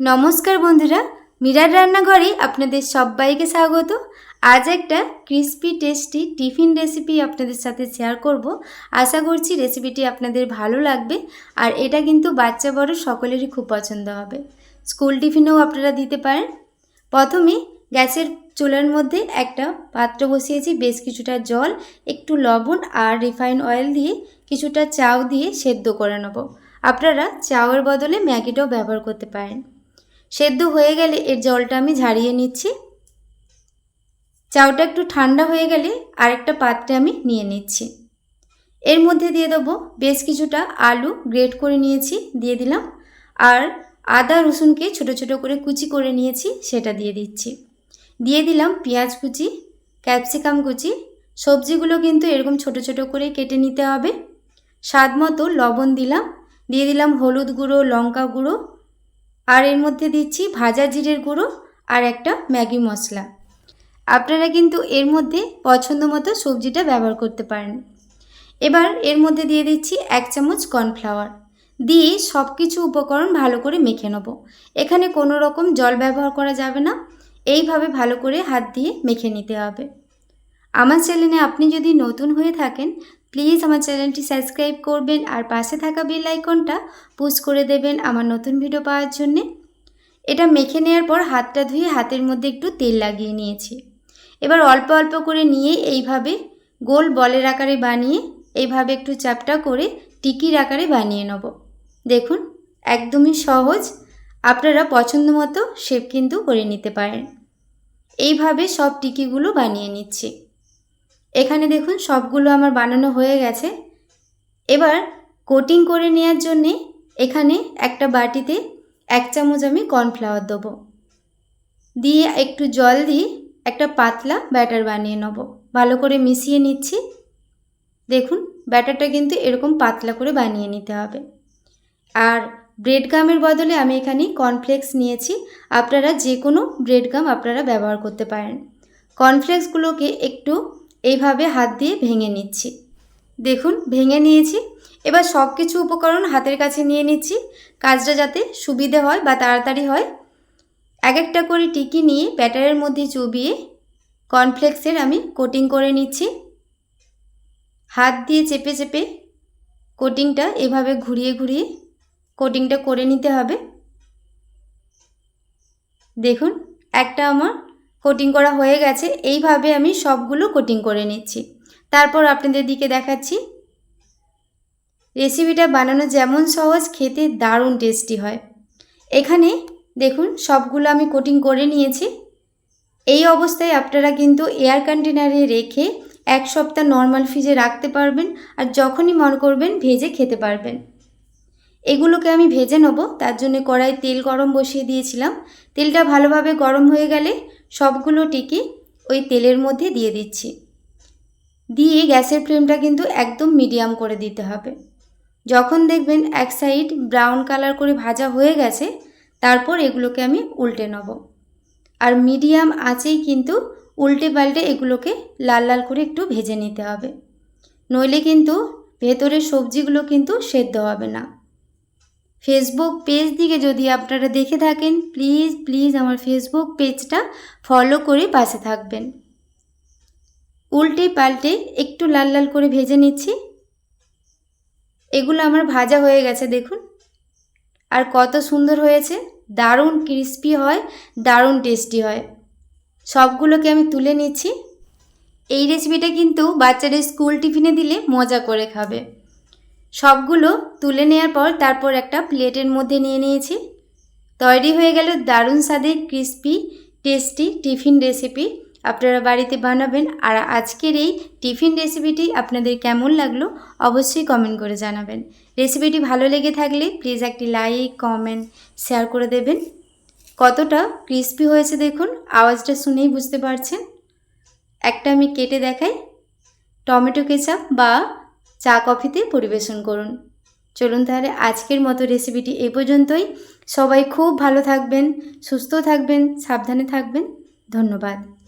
নমস্কার বন্ধুরা, মিরার রান্নাঘরে আপনাদের সবাইকে স্বাগত। আজ একটা ক্রিস্পি টেস্টি টিফিন রেসিপি আপনাদের সাথে শেয়ার করব। আশা করছি রেসিপিটি আপনাদের ভালো লাগবে, আর এটা কিন্তু বাচ্চা বড় সকলেরই খুব পছন্দ হবে। স্কুল টিফিনেও আপনারা দিতে পারেন। প্রথমে গ্যাসের চুলার মধ্যে একটা পাত্র বসিয়েছি, বেশ কিছুটা জল, একটু লবণ আর রিফাইন অয়েল দিয়ে কিছুটা চাউ দিয়ে সেদ্ধ করে নেব। আপনারা চাউয়ের বদলে ম্যাগিটাও ব্যবহার করতে পারেন। সেদ্ধ হয়ে গেলে এর জলটা আমি ঝারিয়ে নিচ্ছি। চাউটা একটু ঠান্ডা হয়ে গেলে আরেকটা পাত্রে আমি নিয়ে নিচ্ছি। এর মধ্যে দিয়ে দেবো বেশ কিছুটা আলু গ্রেট করে নিয়েছি, দিয়ে দিলাম। আর আদা, রসুনকে ছোট ছোট করে কুচি করে নিয়েছি, সেটা দিয়ে দিচ্ছি। দিয়ে দিলাম পেঁয়াজ কুচি, ক্যাপসিকাম কুচি। সবজিগুলো কিন্তু এরকম ছোট ছোট করে কেটে নিতে হবে। স্বাদ মতো লবণ দিলাম। দিয়ে দিলাম হলুদ গুঁড়ো, লঙ্কা গুঁড়ো আর এর মধ্যে দিচ্ছি ভাজা জিরের গুঁড়ো আর একটা ম্যাগি মশলা। আপনারা কিন্তু এর মধ্যে পছন্দ মতো সবজিটা ব্যবহার করতে পারেন। এবার এর মধ্যে দিয়ে দিচ্ছি এক চামচ কর্নফ্লাওয়ার। দিয়ে সব কিছু উপকরণ ভালো করে মেখে নেব। এখানে কোনো রকম জল ব্যবহার করা যাবে না। এইভাবে ভালো করে হাত দিয়ে মেখে নিতে হবে। আমার চ্যানেলে আপনি যদি নতুন হয়ে থাকেন প্লিজ আমার চ্যানেলটি সাবস্ক্রাইব করবেন আর পাশে থাকা বেল আইকনটা পুশ করে দেবেন আমার নতুন ভিডিও পাওয়ার জন্যে। এটা মেখে নেওয়ার পর হাতটা ধুয়ে হাতের মধ্যে একটু তেল লাগিয়ে নিয়েছি। এবার অল্প অল্প করে নিয়ে এইভাবে গোল বলের আকারে বানিয়ে এইভাবে একটু চাপটা করে টিকির আকারে বানিয়ে নেব। দেখুন, একদমই সহজ। আপনারা পছন্দ মতো শেপ কিন্তু করে নিতে পারেন। এইভাবে সব টিকিগুলো বানিয়ে নিচ্ছি। এখানে দেখুন সবগুলো আমার বানানো হয়ে গেছে। এবার কোটিং করে নেওয়ার জন্যে এখানে একটা বাটিতে এক চামচ আমি কর্নফ্লাওয়ার দেবো। দিয়ে একটু জল দিয়ে একটা পাতলা ব্যাটার বানিয়ে নেব। ভালো করে মিশিয়ে নিচ্ছি। দেখুন ব্যাটারটা কিন্তু এরকম পাতলা করে বানিয়ে নিতে হবে। আর ব্রেড গামের বদলে আমি এখানে কর্নফ্লেক্স নিয়েছি। আপনারা যে কোনো ব্রেড গাম আপনারা ব্যবহার করতে পারেন। কর্নফ্লেক্সগুলোকে একটু এইভাবে হাত দিয়ে ভেঙে নিচ্ছি। দেখুন, ভেঙে নিয়েছি। এবার সব কিছু উপকরণ হাতের কাছে নিয়ে নিচ্ছি। কাজটা যাতে সুবিধে হয় বা তাড়াতাড়ি হয় এক একটা করে টিকি নিয়ে ব্যাটারের মধ্যে চুবিয়ে কর্নফ্লেক্সের আমি কোটিং করে নিচ্ছি। হাত দিয়ে চেপে চেপে কোটিংটা এভাবে ঘুরিয়ে ঘুরিয়ে কোটিংটা করে নিতে হবে। দেখুন, একটা আমার কোটিং করা হয়ে গেছে, এইভাবে আমি সবগুলো কোটিং করে নিচ্ছি। তারপর আপনাদের দিকে দেখাচ্ছি। রেসিপিটা বানানো যেমন সহজ, খেতে দারুণ টেস্টি হয়। এখানে দেখুন, সবগুলো আমি কোটিং করে নিয়েছি। এই অবস্থায় আপনারা কিন্তু এয়ার কন্টেনারে রেখে এক সপ্তাহ নর্মাল ফ্রিজে রাখতে পারবেন আর যখনই মন করবেন ভেজে খেতে পারবেন। এগুলোকে আমি ভেজে নেব, তার জন্য কড়াই তেল গরম বসিয়ে দিয়েছিলাম। তেলটা ভালোভাবে গরম হয়ে গেলে সবগুলো টিকি ওই তেলের মধ্যে দিয়ে দিচ্ছি। দিয়ে গ্যাসের ফ্লেমটা কিন্তু একদম মিডিয়াম করে দিতে হবে। যখন দেখবেন এক সাইড ব্রাউন কালার করে ভাজা হয়ে গেছে, তারপর এগুলোকে আমি উল্টে নেব। আর মিডিয়াম আঁচেই কিন্তু উল্টে পাল্টে এগুলোকে লাল লাল করে একটু ভেজে নিতে হবে। নইলে কিন্তু ভেতরের সবজিগুলো কিন্তু সেদ্ধ হবে না। ফেসবুক পেজ দিকে যদি আপনারা দেখে থাকেন প্লিজ প্লিজ আমার ফেসবুক পেজটা ফলো করে পাশে থাকবেন। উল্টে পাল্টে একটু লাল লাল করে ভেজে নিচ্ছি। এগুলো আমার ভাজা হয়ে গেছে, দেখুন। আর কত সুন্দর হয়েছে, দারুণ ক্রিস্পি হয়, দারুণ টেস্টি হয়। সবগুলোকে আমি তুলে নিচ্ছি। এই রেসিপিটা কিন্তু বাচ্চাদের স্কুল টিফিনে দিলে মজা করে খাবে। সবগুলো তুলে নেওয়ার পর তারপর একটা প্লেটের মধ্যে নিয়ে নিয়েছি। তৈরি হয়ে গেল দারুণ স্বাদের ক্রিস্পি, টেস্টি টিফিন রেসিপি। আপনারা বাড়িতে বানাবেন আর আজকের এই টিফিন রেসিপিটি আপনাদের কেমন লাগল অবশ্যই কমেন্ট করে জানাবেন। রেসিপিটি ভালো লেগে থাকলে প্লিজ একটি লাইক, কমেন্ট, শেয়ার করে দেবেন। কতটা ক্রিস্পি হয়েছে দেখুন, আওয়াজটা শুনেই বুঝতে পারছেন। একটা আমি কেটে দেখাই। টমেটো কেচাপ বা চা কফিতে পরিবেশন করুন। চলুন তাহলে আজকের মতো রেসিপিটি এ পর্যন্তই। সবাই খুব ভালো থাকবেন, সুস্থ থাকবেন, সাবধানে থাকবেন। ধন্যবাদ।